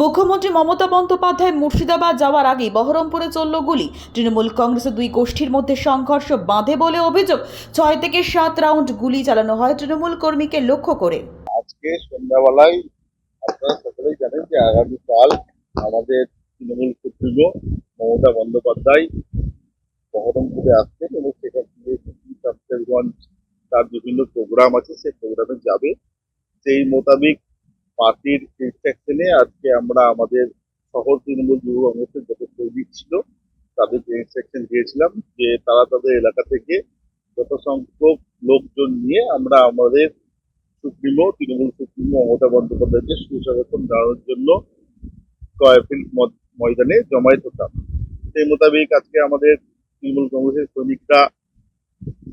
মুখ্যমন্ত্রী মমতা বন্দ্যোপাধ্যায় মুর্শিদাবাদ যাওয়ার আগে বহরমপুরে চলল গুলি। তৃণমূল কংগ্রেসের দুই গোষ্ঠীর মধ্যে সংঘর্ষ বাঁধে বলে অভিযোগ। ছয় থেকে সাত রাউন্ড গুলি চালানো হয় তৃণমূল কর্মীকে লক্ষ্য করে। আজকে সন্ধ্যাবেলায় আপনারা সকলেই জানেন যে আগামীকাল আমাদের তৃণমূল সুপ্রিমো মমতা বন্দ্যোপাধ্যায় বহরমপুরে আসছেন এবং সেখান থেকে শামশেরগঞ্জ তার বিভিন্ন প্রোগ্রাম আছে, সেই প্রোগ্রামে যাবে। সেই মোতাবেক পার্টির ইনস্ট্রাকশনে আজকে আমরা আমাদের শহর তৃণমূল যুব কংগ্রেসের যত কর্মী ছিল তাদেরকে ইনস্ট্রাকশন দিয়েছিলাম, যে তারা তাদের এলাকা থেকে যত সংখ্যক লোকজন নিয়ে আমরা আমাদের সুপ্রিমো, তৃণমূল সুপ্রিমো মমতা বন্দ্যোপাধ্যায়কে সুস্বাগতম জানানোর জন্য কয়ফিল্ড ময়দানে জমায়েত হতাম। সেই মোতাবেক আজকে আমাদের তৃণমূল কংগ্রেসের শ্রমিকরা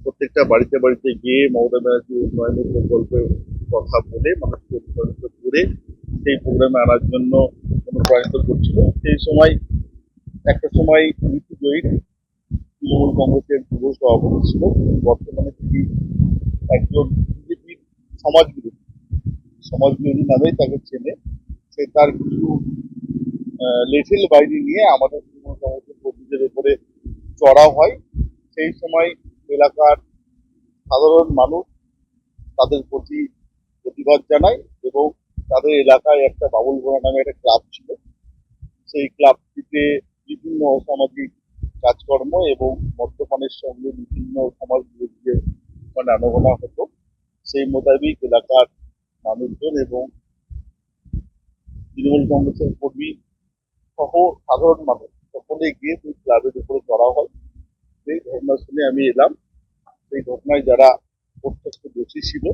প্রত্যেকটা বাড়িতে বাড়িতে গিয়ে মমতা ব্যানার্জি উন্নয়নের প্রকল্পের কথা বলে মানুষকে করে সেই প্রোগ্রামে আনার জন্য অনুপ্রাণিত করছিল। সেই সময়, একটা সময় ঋতু জয়ীর তৃণমূল কংগ্রেসের যুব সভাপতি ছিল। বর্তমানে তিনি একজন বিজেপির সমাজ বিরোধী সমাজ বিরোধী নামেই তাকে চেনে। সে তার কিছু লেটেল বাইরে নিয়ে আমাদের তৃণমূল কংগ্রেসের কর্মীদের উপরে চড়াও হয়। সেই সময় এলাকার সাধারণ মানুষ তাদের প্রতি প্রতিবাদ জানায় এবং তাদের এলাকায় একটা বাবুল ঘোড়া নামে একটা ক্লাব ছিল। সেই ক্লাবটিতে বিভিন্ন অসামাজিক কাজকর্ম এবং মদ্যপানের সঙ্গে বিভিন্ন সমাজ বিরোধীদের আনাগোনা হতো, সেই মোতাবেক এলাকার মানুষজন এবং তৃণমূল কংগ্রেসের কর্মী সহ সাধারণ মানুষ সকলে গিয়ে সেই ক্লাবের উপরে চড়া হয়। সেই ঘটনা শুনে আমি এলাম। সেই ঘটনায় যারা প্রত্যক্ষ দোষী ছিল,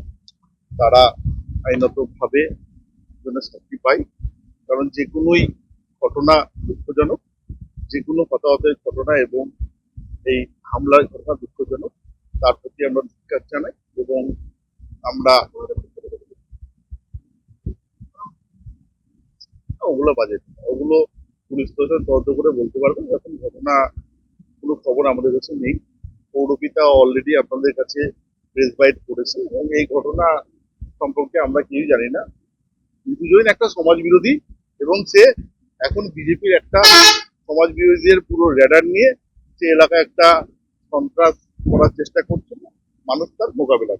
তারা আইনতভাবে জন্য শাস্তি পায় কারণ যে কোনোই ঘটনা দুঃখজনক, যে কোনো হতাহতের ঘটনা এবং এই হামলার ঘটনা দুঃখজনক, তার প্রতি আমরা ধিক্কার জানাই এবং আমরা ওগুলো বাজে। ওগুলো পুলিশ প্রশাসন তদন্ত করে বলতে পারবে। এখন ঘটনা কোনো খবর আমাদের কাছে নেই। পৌরপিতা অলরেডি আপনাদের কাছে প্রেস বাইট করেছে এবং এই ঘটনা সম্পর্কে আমরা কেউই জানি না। দুজন একটা সমাজ বিরোধী এবং সে এখন বিজেপির একটা সমাজ বিরোধীদের পুরো র্যাডার নিয়ে সে এলাকায় একটা সন্ত্রাস করার চেষ্টা করছে, মানুষ তার মোকাবেলা